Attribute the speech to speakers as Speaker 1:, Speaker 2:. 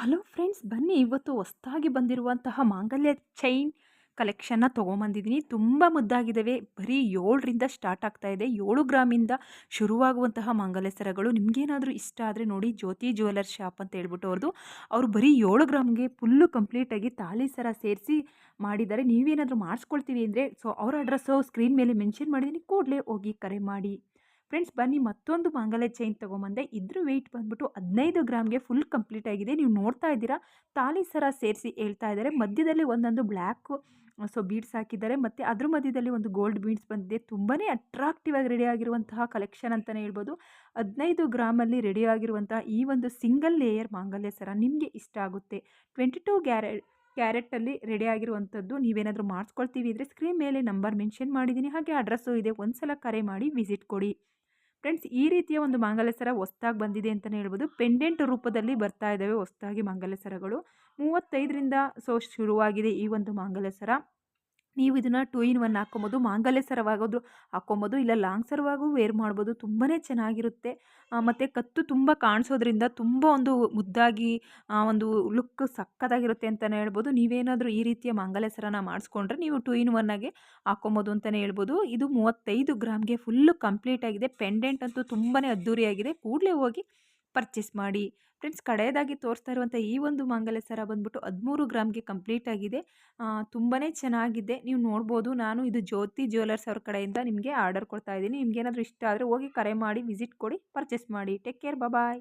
Speaker 1: Hello friends, ಬನ್ನಿ. ಇವತ್ತು ಹೊಸ್ದಾಗಿ ಬಂದಿರುವಂತಹ ಮಾಂಗಲ್ಯ ಚೈನ್ ಕಲೆಕ್ಷನ್ನ ತೊಗೊಂಬಂದಿದ್ದೀನಿ. ತುಂಬ ಮುದ್ದಾಗಿದ್ದಾವೆ. ಬರೀ ಏಳರಿಂದ ಸ್ಟಾರ್ಟ್ ಆಗ್ತಾ ಇದೆ. ಏಳು ಗ್ರಾಮಿಂದ ಶುರುವಾಗುವಂತಹ ಮಾಂಗಲ್ಯ ಸರಗಳು. ನಿಮಗೇನಾದರೂ ಇಷ್ಟ ಆದರೆ ನೋಡಿ, ಜ್ಯೋತಿ ಜ್ಯುವೆಲರ್ ಶಾಪ್ ಅಂತ ಹೇಳ್ಬಿಟ್ಟು ಅವ್ರದ್ದು. ಅವರು ಬರೀ ಏಳು ಗ್ರಾಮ್ಗೆ ಫುಲ್ಲು ಕಂಪ್ಲೀಟಾಗಿ ತಾಳಿ ಸರ ಸೇರಿಸಿ ಮಾಡಿದ್ದಾರೆ. ನೀವೇನಾದರೂ ಮಾಡಿಸ್ಕೊಳ್ತೀವಿ ಅಂದರೆ ಸೊ ಅವ್ರ ಅಡ್ರೆಸ್ಸು ಸ್ಕ್ರೀನ್ ಮೇಲೆ ಮೆನ್ಷನ್ ಮಾಡಿದ್ದೀನಿ. ಕೂಡಲೇ ಹೋಗಿ ಕರೆ ಮಾಡಿ. ಫ್ರೆಂಡ್ಸ್, ಬನ್ನಿ ಮತ್ತೊಂದು ಮಾಂಗಲ್ಯ ಚೈನ್ ತೊಗೊಂಬಂದೆ. ಇದ್ರ ವೆಯ್ಟ್ ಬಂದ್ಬಿಟ್ಟು ಹದಿನೈದು ಗ್ರಾಮ್ಗೆ ಫುಲ್ ಕಂಪ್ಲೀಟ್ ಆಗಿದೆ. ನೀವು ನೋಡ್ತಾ ಇದ್ದೀರಾ? ತಾಲಿ ಸರ ಸೇರಿಸಿ ಹೇಳ್ತಾ ಇದ್ದಾರೆ. ಮಧ್ಯದಲ್ಲಿ ಒಂದೊಂದು ಬ್ಲ್ಯಾಕು ಸೊ ಬೀಡ್ಸ್ ಹಾಕಿದ್ದಾರೆ. ಮತ್ತು ಅದ್ರ ಮಧ್ಯದಲ್ಲಿ ಒಂದು ಗೋಲ್ಡ್ ಬೀಡ್ಸ್ ಬಂದಿದೆ. ತುಂಬಾ ಅಟ್ರಾಕ್ಟಿವ್ ಆಗಿ ರೆಡಿ ಆಗಿರುವಂತಹ ಕಲೆಕ್ಷನ್ ಅಂತಲೇ ಹೇಳ್ಬೋದು. ಹದಿನೈದು ಗ್ರಾಮಲ್ಲಿ ರೆಡಿ ಆಗಿರುವಂತಹ ಈ ಒಂದು ಸಿಂಗಲ್ ಲೇಯರ್ ಮಾಂಗಲ್ಯ ಸರ ನಿಮಗೆ ಇಷ್ಟ ಆಗುತ್ತೆ. ಟ್ವೆಂಟಿ ಟು ಗ್ಯಾರೆ ಕ್ಯಾರೆಟಲ್ಲಿ ರೆಡಿ ಆಗಿರುವಂಥದ್ದು ನೀವೇನಾದರೂ ಮಾಡಿಸ್ಕೊಳ್ತೀವಿ ಇದ್ದರೆ ಸ್ಕ್ರೀನ್ ಮೇಲೆ ನಂಬರ್ ಮೆನ್ಷನ್ ಮಾಡಿದ್ದೀನಿ. ಹಾಗೆ ಅಡ್ರೆಸ್ಸು ಇದೆ. ಒಂದು ಸಲ ಕರೆ ಮಾಡಿ ವಿಸಿಟ್ ಕೊಡಿ. ಫ್ರೆಂಡ್ಸ್, ಈ ರೀತಿಯ ಒಂದು ಮಾಂಗಲ್ಯ ಸರ ಹೊಸ್ದಾಗಿ ಬಂದಿದೆ ಅಂತಲೇ ಹೇಳ್ಬೋದು. ಪೆಂಡೆಂಟ್ ರೂಪದಲ್ಲಿ ಬರ್ತಾ ಇದ್ದಾವೆ ಹೊಸ್ದಾಗಿ ಮಾಂಗಲ್ಯ ಸರಗಳು. ಮೂವತ್ತೈದರಿಂದ ಸೊ ಶುರುವಾಗಿದೆ ಈ ಒಂದು ಮಾಂಗಲ್ಯ ಸರ. ನೀವು ಇದನ್ನು ಟೂ ಇನ್ ಒನ್ ಹಾಕ್ಕೊಬೋದು, ಮಾಂಗಲ್ಯ ಸರವಾಗೋದು ಹಾಕ್ಕೊಬೋದು, ಇಲ್ಲ ಲಾಂಗ್ ಸರವಾಗೂ ವೇರ್ ಮಾಡ್ಬೋದು ತುಂಬಾ ಚೆನ್ನಾಗಿರುತ್ತೆ. ಮತ್ತು ಕತ್ತು ತುಂಬ ಕಾಣಿಸೋದ್ರಿಂದ ತುಂಬ ಒಂದು ಮುದ್ದಾಗಿ ಒಂದು ಲುಕ್ ಸಕ್ಕತ್ತಾಗಿರುತ್ತೆ ಅಂತಲೇ ಹೇಳ್ಬೋದು. ನೀವೇನಾದರೂ ಈ ರೀತಿಯ ಮಾಂಗಲ್ಯ ಸರನ ಮಾಡಿಸ್ಕೊಂಡ್ರೆ ನೀವು ಟೂ ಇನ್ ಒನ್ನಾಗೆ ಹಾಕ್ಕೊಬೋದು ಅಂತಲೇ ಹೇಳ್ಬೋದು. ಇದು ಮೂವತ್ತೈದು ಗ್ರಾಮ್ಗೆ ಫುಲ್ಲು ಕಂಪ್ಲೀಟ್ ಆಗಿದೆ. ಪೆಂಡೆಂಟ್ ಅಂತೂ ತುಂಬಾ ಅದ್ದೂರಿಯಾಗಿದೆ. ಕೂಡಲೇ ಹೋಗಿ ಪರ್ಚೇಸ್ ಮಾಡಿ. ಫ್ರೆಂಡ್ಸ್ ಕಡೆಯದಾಗಿ ತೋರಿಸ್ತಾ ಇರುವಂಥ ಈ ಒಂದು ಮಾಂಗಲ್ಯ ಸರ ಬಂದ್ಬಿಟ್ಟು ಹದಿಮೂರು ಗ್ರಾಮ್ಗೆ ಕಂಪ್ಲೀಟ್ ಆಗಿದೆ. ತುಂಬಾ ಚೆನ್ನಾಗಿದೆ. ನೀವು ನೋಡ್ಬೋದು, ನಾನು ಇದು ಜ್ಯೋತಿ ಜ್ಯುವೆಲರ್ಸ್ ಅವ್ರ ಕಡೆಯಿಂದ ನಿಮಗೆ ಆರ್ಡರ್ ಕೊಡ್ತಾ ಇದ್ದೀನಿ. ನಿಮ್ಗೇನಾದರೂ ಇಷ್ಟ ಆದರೆ ಹೋಗಿ ಕರೆ ಮಾಡಿ, ವಿಸಿಟ್ ಕೊಡಿ ಪರ್ಚೇಸ್ ಮಾಡಿ. Take care bye